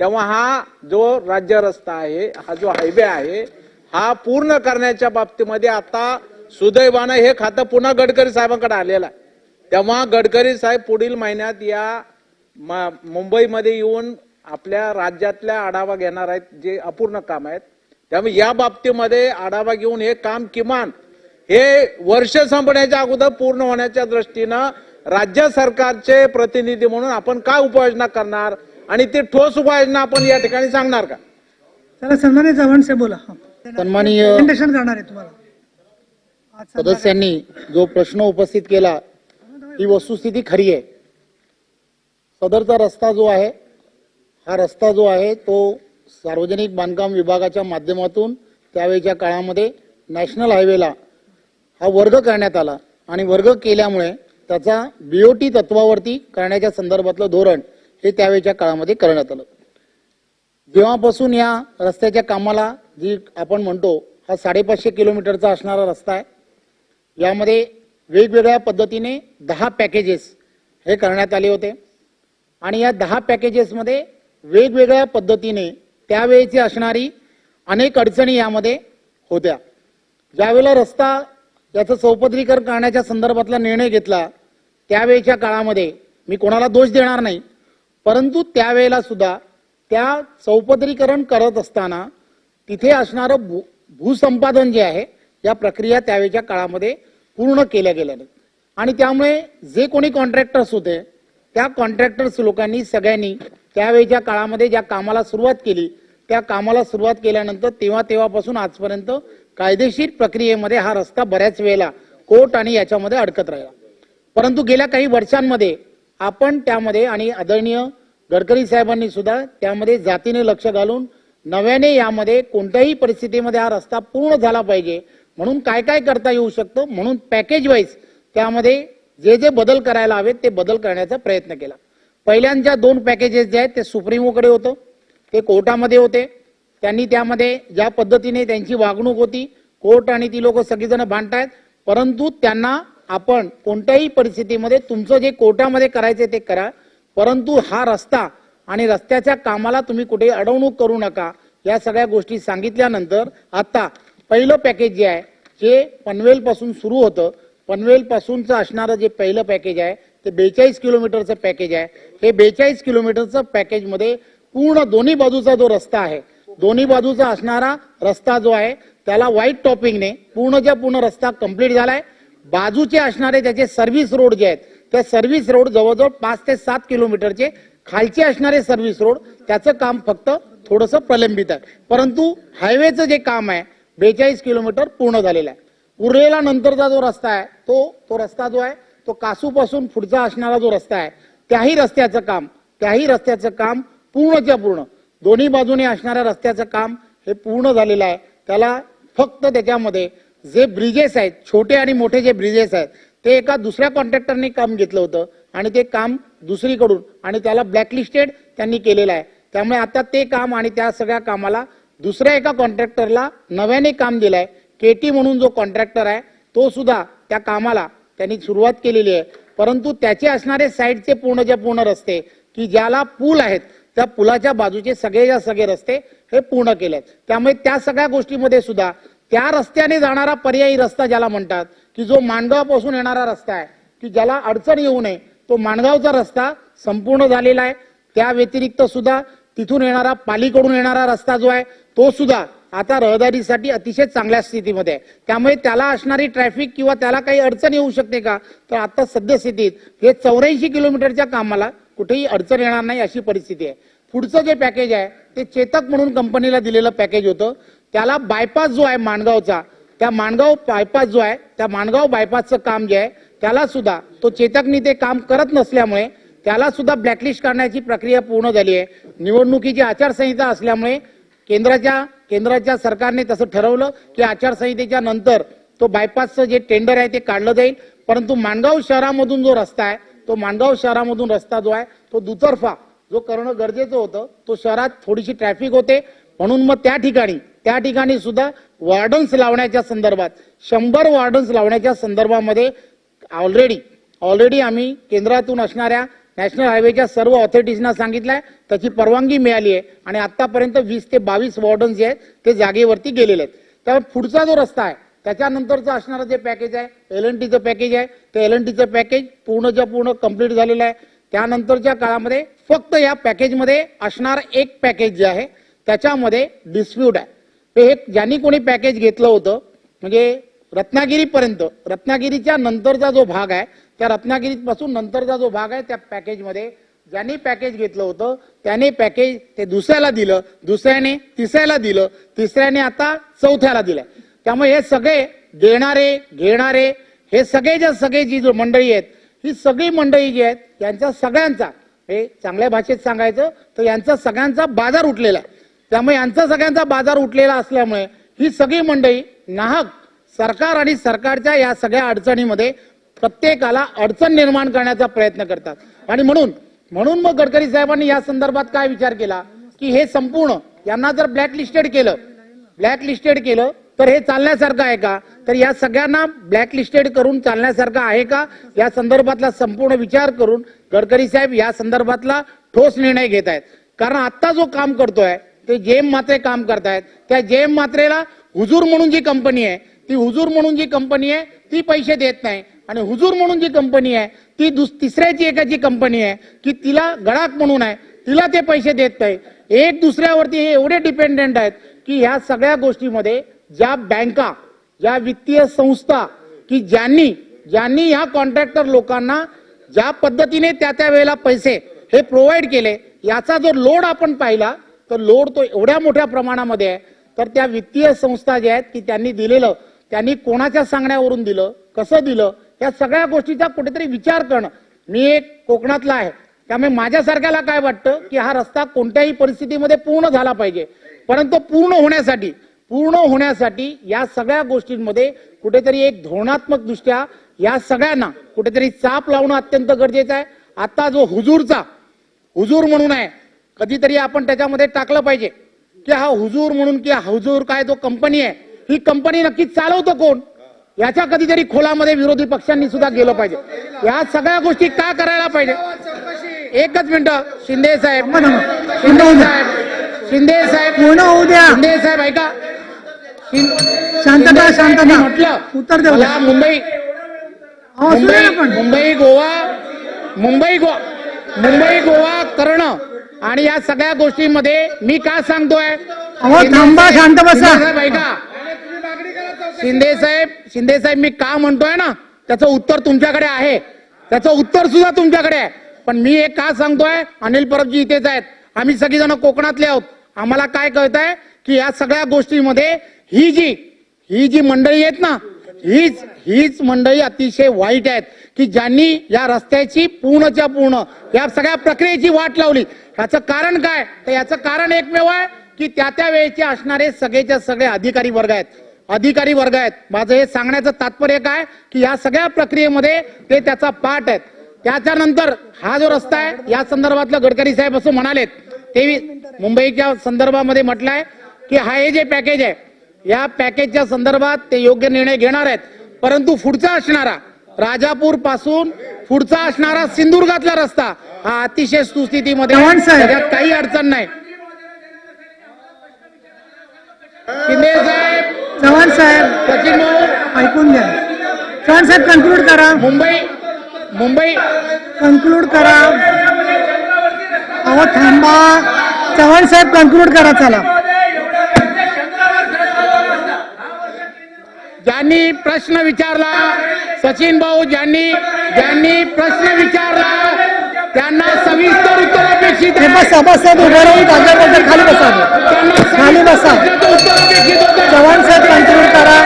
तेव्हा हा जो राज्य रस्ता आहे हा जो हायवे आहे हा पूर्ण करण्याच्या बाबतीमध्ये आता सुदैवानं हे खातं पुन्हा गडकरी साहेबांकडे आलेलं आहे. तेव्हा गडकरी साहेब पुढील महिन्यात या मुंबईमध्ये येऊन आपल्या राज्यातल्या आढावा घेणार आहेत जे अपूर्ण काम आहेत. त्यामुळे या बाबतीमध्ये आढावा घेऊन हे काम किमान हे वर्ष संपण्याच्या अगोदर पूर्ण होण्याच्या दृष्टीनं राज्य सरकारचे प्रतिनिधी म्हणून आपण काय उपाययोजना करणार? आणि ते ठोस उपाययोजना आपण या ठिकाणी सांगणार का? चला सन्मान्य चव्हाण साहेब बोला. सन्माननीय प्रेझेंटेशन करणार आहे तुम्हाला. आज संध्याकाळी. सदस्यांनी जो प्रश्न उपस्थित केला ही वस्तुस्थिती खरी आहे. सदरचा रस्ता जो आहे हा रस्ता जो आहे तो सार्वजनिक बांधकाम विभागाच्या माध्यमातून त्यावेळेच्या काळामध्ये नॅशनल हायवेला हा वर्ग करण्यात आला. आणि वर्ग केल्यामुळे त्याचा बीओटी तत्वावरती करण्याच्या संदर्भातलं धोरण हे त्यावेळेच्या काळामध्ये करण्यात आलं. जेव्हापासून या रस्त्याच्या कामाला जी आपण म्हणतो हा साडेपाचशे किलोमीटरचा असणारा रस्ता आहे यामध्ये वेगवेगळ्या पद्धतीने दहा पॅकेजेस हे करण्यात आले होते. आणि या दहा पॅकेजेसमध्ये वेगवेगळ्या पद्धतीने त्यावेळेची असणारी अनेक अडचणी यामध्ये होत्या. ज्यावेळेला रस्ता याचं चौपदरीकरण करण्याच्या संदर्भातला निर्णय घेतला त्यावेळेच्या काळामध्ये मी कोणाला दोष देणार नाही. परंतु त्यावेळेला सुद्धा त्या चौपदरीकरण करत असताना तिथे असणारं भू भूसंपादन जे आहे या प्रक्रिया त्यावेळेच्या काळामध्ये पूर्ण केल्या गेल्या नाहीत. आणि त्यामुळे जे कोणी कॉन्ट्रॅक्टर्स होते त्या कॉन्ट्रॅक्टर्स लोकांनी सगळ्यांनी त्यावेळेच्या काळामध्ये ज्या कामाला सुरुवात केली त्या कामाला सुरुवात केल्यानंतर तेव्हा तेव्हापासून आजपर्यंत कायदेशीर प्रक्रियेमध्ये हा रस्ता बऱ्याच वेळेला कोर्ट आणि याच्यामध्ये अडकत राहिला. परंतु गेल्या काही वर्षांमध्ये आपण त्यामध्ये आणि आदरणीय गडकरी साहेबांनी सुद्धा त्यामध्ये जातीने लक्ष घालून नव्याने यामध्ये कोणत्याही परिस्थितीमध्ये हा रस्ता पूर्ण झाला पाहिजे. म्हणून काय काय करता येऊ शकतं? म्हणून पॅकेज वाईज त्यामध्ये जे जे बदल करायला हवेत ते बदल करण्याचा प्रयत्न केला. पहिल्यांच्या दोन पॅकेजेस जे आहेत ते सुप्रीमोकडे होतं ते कोर्टामध्ये होते. त्यांनी त्यामध्ये ज्या पद्धतीने त्यांची वागणूक होती कोर्ट आणि ती लोक सगळीजण भांडतायत परंतु त्यांना आपण कोणत्याही परिस्थितीमध्ये तुमचं जे कोर्टामध्ये करायचं ते करा परंतु हा रस्ता आणि रस्त्याच्या कामाला तुम्ही कुठे अडवणूक करू नका या सगळ्या गोष्टी सांगितल्यानंतर आता पहिलं पॅकेज जे आहे जे पनवेलपासून सुरू होतं पनवेलपासूनचं असणारं जे पहिलं पॅकेज आहे ते बेचाळीस किलोमीटरचं पॅकेज आहे. हे बेचाळीस किलोमीटरचं पॅकेजमध्ये पूर्ण दोन्ही बाजूचा जो रस्ता आहे दोन्ही बाजूचा असणारा रस्ता जो आहे त्याला व्हाईट टॉपिंगने पूर्णच्या पूर्ण रस्ता कंप्लीट आहे बाजूचे असणारे त्याचे सर्व्हिस रोड जे आहेत त्या सर्व्हिस रोड जवळजवळ पाच ते सात किलोमीटरचे खालचे असणारे सर्व्हिस रोड त्याचं काम फक्त थोडंसं प्रलंबित आहे. परंतु हायवेचं जे काम आहे बेचाळीस किलोमीटर पूर्ण झालेलं आहे. उरलेला नंतरचा जो रस्ता आहे तो तो रस्ता जो आहे तो कासूपासून पुढचा असणारा जो रस्ता आहे त्याही रस्त्याचं काम त्याही रस्त्याचं काम पूर्णच्या पूर्ण. दोन्ही बाजूने असणाऱ्या रस्त्याचं काम हे पूर्ण झालेलं आहे. त्याला फक्त त्याच्यामध्ये जे ब्रिजेस आहेत छोटे आणि मोठे जे ब्रिजेस आहेत ते एका दुसऱ्या कॉन्ट्रॅक्टरने काम घेतलं होतं आणि ते काम दुसरीकडून आणि त्याला ब्लॅकलिस्टेड त्यांनी केलेलं आहे. त्यामुळे आता ते काम आणि त्या सगळ्या कामाला दुसऱ्या एका कॉन्ट्रॅक्टरला नव्याने काम दिलं आहे केटी म्हणून जो कॉन्ट्रॅक्टर आहे तो सुद्धा त्या कामाला त्यांनी सुरुवात केलेली आहे. परंतु त्याचे असणारे साईडचे पूर्णच्या पूर्ण रस्ते की ज्याला पूल आहेत त्या पुलाच्या बाजूचे सगळेच्या सगळे रस्ते हे पूर्ण केले आहेत त्यामुळे त्या सगळ्या गोष्टीमध्ये सुद्धा त्या रस्त्याने जाणारा पर्यायी रस्ता ज्याला म्हणतात की जो मांडगावपासून येणारा रस्ता आहे की ज्याला अडचण येऊ नये तो माणगावचा रस्ता संपूर्ण झालेला आहे. त्या व्यतिरिक्त सुद्धा तिथून येणारा पालीकडून येणारा रस्ता जो आहे तो सुद्धा आता रहदारीसाठी अतिशय चांगल्या स्थितीमध्ये आहे. त्यामुळे त्याला असणारी ट्रॅफिक किंवा त्याला काही अडचण येऊ शकते का? तर आता सद्यस्थितीत हे चौऱ्याऐंशी किलोमीटरच्या कामाला कुठेही अडचण येणार नाही अशी परिस्थिती आहे. पुढचं जे पॅकेज आहे ते चेतक म्हणून कंपनीला दिलेलं पॅकेज होतं. त्याला बायपास जो आहे माणगावचा त्या माणगाव बायपास जो आहे त्या माणगाव बायपासचं काम जे आहे त्याला सुद्धा तो चेतकनी ते काम करत नसल्यामुळे त्याला सुद्धा ब्लॅकलिस्ट करण्याची प्रक्रिया पूर्ण झाली आहे. निवडणुकीची आचारसंहिता असल्यामुळे केंद्राच्या केंद्राच्या सरकारने तसं ठरवलं की आचारसंहितेच्या नंतर तो बायपासचं जे टेंडर आहे ते काढलं जाईल. परंतु माणगाव शहरामधून जो रस्ता आहे तो माणगाव शहरामधून रस्ता जो आहे तो दुतर्फा जो करणं गरजेचं होतं तो शहरात थोडीशी ट्रॅफिक होते. म्हणून मग त्या ठिकाणी त्या ठिकाणी सुद्धा वॉर्डन्स लावण्याच्या संदर्भात शंभर वॉर्डन्स लावण्याच्या संदर्भामध्ये ऑलरेडी ऑलरेडी आम्ही केंद्रातून असणाऱ्या नॅशनल हायवेच्या सर्व ऑथॉरिटीजना सांगितलंय त्याची परवानगी मिळाली आहे. आणि आतापर्यंत वीस ते बावीस वॉर्डन्स जे आहेत ते जागेवरती गेलेले आहेत. त्यामुळे पुढचा जो रस्ता आहे त्याच्यानंतरचं असणारं जे पॅकेज आहे एल एन टीचं पॅकेज आहे ते एल एन टीचं पॅकेज पूर्णच्या पूर्ण कंप्लीट झालेलं आहे. त्यानंतरच्या काळामध्ये फक्त या पॅकेजमध्ये असणारं एक पॅकेज जे आहे त्याच्यामध्ये डिस्प्यूट आहे. ते हे ज्यांनी कोणी पॅकेज घेतलं होतं म्हणजे रत्नागिरीपर्यंत रत्नागिरीच्या नंतरचा जो भाग आहे त्या रत्नागिरीपासून नंतरचा जो भाग आहे त्या पॅकेजमध्ये ज्यांनी पॅकेज घेतलं होतं त्याने पॅकेज ते दुसऱ्याला दिलं दुसऱ्याने तिसऱ्याला दिलं तिसऱ्याने आता चौथ्याला दिलं त्यामुळे हे सगळे देणारे घेणारे हे सगळे ज्या सगळे जी जो मंडळी आहेत ही सगळी मंडळी जी आहेत यांचा सगळ्यांचा हे चांगल्या भाषेत सांगायचं तर यांचा सगळ्यांचा बाजार उठलेला आहे. त्यामुळे यांचा सगळ्यांचा बाजार उठलेला असल्यामुळे ही सगळी मंडळी नाहक सरकार आणि सरकारच्या या सगळ्या अडचणीमध्ये प्रत्येकाला अडचण निर्माण करण्याचा प्रयत्न करतात. आणि म्हणून म्हणून मग गडकरी साहेबांनी या संदर्भात काय विचार केला? की हे संपूर्ण यांना जर ब्लॅक लिस्टेड केलं ब्लॅक लिस्टेड केलं तर हे चालण्यासारखं आहे का? तर या सगळ्यांना ब्लॅक लिस्टेड करून चालण्यासारखं आहे का? या संदर्भातला संपूर्ण विचार करून गडकरी साहेब या संदर्भातला ठोस निर्णय घेत आहेत. कारण आता जो काम करतोय ते जेम मात्रे काम करतायत. त्या जेम मात्रेला हुजूर म्हणून जी कंपनी आहे ती हुजूर म्हणून जी कंपनी आहे ती पैसे देत नाही. आणि हुजूर म्हणून जी कंपनी आहे ती दुस तिसऱ्याची एकाची कंपनी आहे की तिला गडाक म्हणून आहे तिला ते पैसे देत नाही. एक दुसऱ्यावरती हे एवढे डिपेंडेंट आहेत की ह्या सगळ्या गोष्टीमध्ये ज्या बँका ज्या वित्तीय संस्था की ज्यांनी ज्यांनी ह्या कॉन्ट्रॅक्टर लोकांना ज्या पद्धतीने त्या त्या वेळेला पैसे हे प्रोव्हाइड केले याचा जो लोड आपण पाहिला तर लोड तो एवढ्या मोठ्या प्रमाणामध्ये आहे तर त्या वित्तीय संस्था ज्या आहेत की त्यांनी दिलेलं त्यांनी कोणाच्या सांगण्यावरून दिलं कसं दिलं या सगळ्या गोष्टीचा कुठेतरी विचार करणं. मी एक कोकणातला आहे त्यामुळे माझ्यासारख्याला काय वाटतं की हा रस्ता कोणत्याही परिस्थितीमध्ये पूर्ण झाला पाहिजे. परंतु पूर्ण होण्यासाठी पूर्ण होण्यासाठी या सगळ्या गोष्टींमध्ये कुठेतरी एक धोरणात्मक दृष्ट्या या सगळ्यांना कुठेतरी चाप लावणं अत्यंत गरजेचं आहे. आता जो हुजूरचा हुजूर म्हणून आहे कधीतरी आपण त्याच्यामध्ये टाकलं पाहिजे की हा हुजूर म्हणून की हा हुजूर काय तो कंपनी आहे ही कंपनी नक्की चालवतो कोण? याच्या कधीतरी खोलामध्ये विरोधी पक्षांनी सुद्धा गेलं पाहिजे. या सगळ्या गोष्टी का करायला पाहिजे? एकच मिनिट. शिंदे साहेब. शिंदे साहेब. शिंदे साहेब. पूर्ण होऊ द्या. शिंदे साहेब ऐका. शांतता शांतता. म्हटलं उत्तर द्या. मुंबई मुंबई गोवा मुंबई गोवा मुंबई गोवा करणं आणि या सगळ्या गोष्टींमध्ये मी का सांगतोय? शांत बसा. शिंदे साहेब ऐका. शिंदे साहेब शिंदे साहेब मी का म्हणतोय ना त्याचं उत्तर तुमच्याकडे आहे. त्याचं उत्तर सुद्धा तुमच्याकडे आहे. पण मी एक का सांगतोय अनिल परबजी इथेच आहेत. आम्ही सगळीजण कोकणातले आहोत. आम्हाला काय कळत आहे की या सगळ्या गोष्टीमध्ये ही जी ही जी मंडळी आहेत ना हीच हीच मंडळी अतिशय वाईट आहेत. की ज्यांनी या रस्त्याची पूर्णच्या पूर्ण या सगळ्या प्रक्रियेची वाट लावली. याचं कारण काय? तर याचं कारण एकमेव आहे की त्या त्या वेळेचे असणारे सगळेच्या सगळे अधिकारी वर्ग आहेत. अधिकारी वर्ग आहेत. माझं हे सांगण्याचं तात्पर्य काय? की या सगळ्या प्रक्रियेमध्ये ते त्याचा पाठ आहेत. त्याच्यानंतर हा जो रस्ता आहे या संदर्भातलं गडकरी साहेब असं म्हणालेत. ते मुंबईच्या संदर्भामध्ये म्हटलंय की हा हे जे पॅकेज आहे या पॅकेजच्या संदर्भात ते योग्य निर्णय घेणार आहेत. परंतु पुढचा असणारा राजापूरपासून पुढचा असणारा सिंधुदुर्गातला रस्ता हा अतिशय सुस्थितीमध्ये. त्याच्यात काही अडचण नाही. शिंदे साहेब. चव्हाण साहेब. सचिन भाऊ. ऐकून घ्या. चव्हाण साहेब कन्क्लूड करा. मुंबई मुंबई. कन्क्लूड करा. अहो थांबा. चव्हाण साहेब कन्क्लूड करा चला. ज्यांनी प्रश्न विचारला सचिन भाऊ ज्यांनी ज्यांनी प्रश्न विचारला त्यांना सविस्तर उत्तर अपेक्षित. बसा बसा उभं राहून जागेबद्दल खाली बसा खाली बसा. चव्हाण साहेब करा